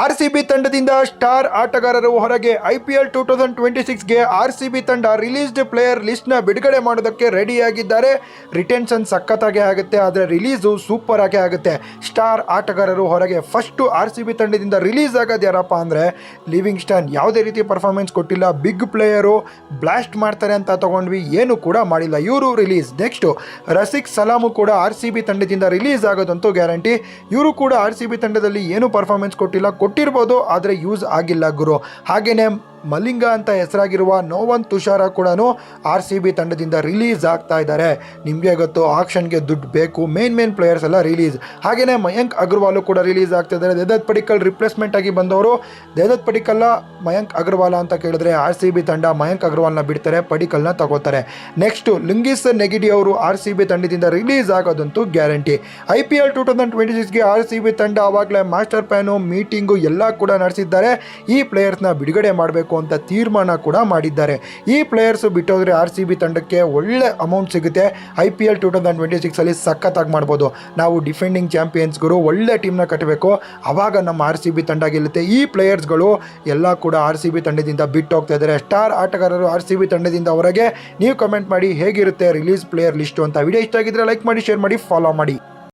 R C B ತಂಡದಿಂದ star ಆಟಗಾರರು ಹೊರಗೆ I P L two thousand twenty ಸಿಕ್ಸ್ಗೆ R C B ತಂಡ released player ಲಿಸ್ಟ್ನ ಬಿಡುಗಡೆ ಮಾಡೋದಕ್ಕೆ ರೆಡಿಯಾಗಿದ್ದಾರೆ. ರಿಟೆನ್ಷನ್ ಸಖತ್ತಾಗೆ ಆಗುತ್ತೆ, ಆದರೆ ರಿಲೀಸು ಸೂಪರ್ ಆಗಿ ಆಗುತ್ತೆ. ಸ್ಟಾರ್ ಆಟಗಾರರು ಹೊರಗೆ ಫಸ್ಟು ಆರ್ ಸಿ ಬಿ ತಂಡದಿಂದ ರಿಲೀಸ್ ಆಗೋದು ಯಾರಪ್ಪ ಅಂದರೆ ಲಿವಿಂಗ್ ಸ್ಟನ್ ಯಾವುದೇ ರೀತಿ ಪರ್ಫಾರ್ಮೆನ್ಸ್ ಕೊಟ್ಟಿಲ್ಲ, ಬಿಗ್ ಪ್ಲೇಯರು ಬ್ಲಾಸ್ಟ್ ಮಾಡ್ತಾರೆ ಅಂತ ತಗೊಂಡ್ವಿ, ಏನು ಕೂಡ ಮಾಡಿಲ್ಲ. ಇವರು ರಿಲೀಸ್. ನೆಕ್ಸ್ಟು ರಸಿಕ್ ಸಲಾಮು ಕೂಡ ಆರ್ ಸಿ ಬಿ ತಂಡದಿಂದ ರಿಲೀಸ್ ಆಗೋದಂತೂ ಗ್ಯಾರಂಟಿ. ಇವರು ಕೂಡ ಆರ್ ಸಿ ಬಿ ತಂಡದಲ್ಲಿ ಏನು ಪರ್ಫಾರ್ಮೆನ್ಸ್ ಕೊಟ್ಟಿಲ್ಲ ಕೊಟ್ಟಿರ್ಬೋದು ಆದರೆ ಯೂಸ್ ಆಗಿಲ್ಲ ಗುರು. ಹಾಗೆಯೇ ಮಲಿಂಗ ಅಂತ ಹೆಸರಾಗಿರುವ ನೋವನ್ ತುಷಾರ ಕೂಡ ಆರ್ ಸಿ ಬಿ ತಂಡದಿಂದ ರಿಲೀಸ್ ಆಗ್ತಾ ಇದ್ದಾರೆ. ನಿಮಗೆ ಗೊತ್ತು, ಆಕ್ಷನ್ಗೆ ದುಡ್ಡು ಬೇಕು. ಮೇನ್ ಮೇನ್ ಪ್ಲೇಯರ್ಸ್ ಎಲ್ಲ ರಿಲೀಸ್. ಹಾಗೆಯೇ ಮಯಂಕ್ ಅಗರ್ವಾಲು ಕೂಡ ರಿಲೀಸ್ ಆಗ್ತಾ ಇದ್ದಾರೆ. ದೇದತ್ ಪಡಿಕಲ್ ರಿಪ್ಲೇಸ್ಮೆಂಟ್ ಆಗಿ ಬಂದವರು. ದೇದತ್ ಪಡಿಕಲ್ಲ ಮಯಂಕ್ ಅಗರ್ವಾಲ ಅಂತ ಕೇಳಿದ್ರೆ ಆರ್ ಸಿ ಬಿ ತಂಡ ಮಯಂಕ್ ಅಗರ್ವಾಲ್ನ ಬಿಡ್ತಾರೆ, ಪಡಿಕಲ್ನ ತಗೋತಾರೆ. ನೆಕ್ಸ್ಟು, ಲಿಂಗಿಸ್ ನೆಗಿಡಿ ಅವರು ಆರ್ ಸಿ ಬಿ ತಂಡದಿಂದ release ಆಗೋದಂತೂ guarantee. I P L two thousand twenty ಸಿಕ್ಸ್ಗೆ R C B ತಂಡ ಆವಾಗಲೇ ಮಾಸ್ಟರ್ ಪ್ಯಾನು ಮೀಟಿಂಗು ಎಲ್ಲ ಕೂಡ ನಡೆಸಿದ್ದಾರೆ. ಈ ಪ್ಲೇಯರ್ಸ್ನ ಬಿಡುಗಡೆ ಮಾಡಬೇಕು ಅಂತ ತೀರ್ಮಾನ ಕೂಡ ಮಾಡಿದ್ದಾರೆ. ಈ ಪ್ಲೇಯರ್ಸು ಬಿಟ್ಟೋದ್ರೆ ಆರ್ ಸಿ ಬಿ ತಂಡಕ್ಕೆ ಒಳ್ಳೆ ಅಮೌಂಟ್ ಸಿಗುತ್ತೆ. I P L two thousand twenty ಸಿಕ್ಸಲ್ಲಿ ಸಖತ್ತಾಗಿ ಮಾಡ್ಬೋದು. ನಾವು ಡಿಫೆಂಡಿಂಗ್ ಚಾಂಪಿಯನ್ಸ್ಗಳು ಒಳ್ಳೆ ಟೀಮ್ನ ಕಟ್ಟಬೇಕು ಆವಾಗ ನಮ್ಮ ಆರ್ ಸಿ ಬಿ ತಂಡ ಗೆಲ್ಲುತ್ತೆ. ಈ ಪ್ಲೇಯರ್ಸ್ಗಳು ಎಲ್ಲ ಕೂಡ ಆರ್ ಸಿ ಬಿ ತಂಡದಿಂದ ಬಿಟ್ಟು ಹೋಗ್ತಾ ಇದ್ದಾರೆ. ಸ್ಟಾರ್ ಆಟಗಾರರು ಆರ್ ಸಿ ಬಿ ತಂಡದಿಂದ ಹೊರಗೆ, ನೀವು ಕಮೆಂಟ್ ಮಾಡಿ ಹೇಗಿರುತ್ತೆ ರಿಲೀಸ್ ಪ್ಲೇಯರ್ ಲಿಸ್ಟು ಅಂತ. ವಿಡಿಯೋ ಇಷ್ಟ ಆಗಿದ್ರೆ ಲೈಕ್ ಮಾಡಿ ಶೇರ್ ಮಾಡಿ ಫಾಲೋ ಮಾಡಿ.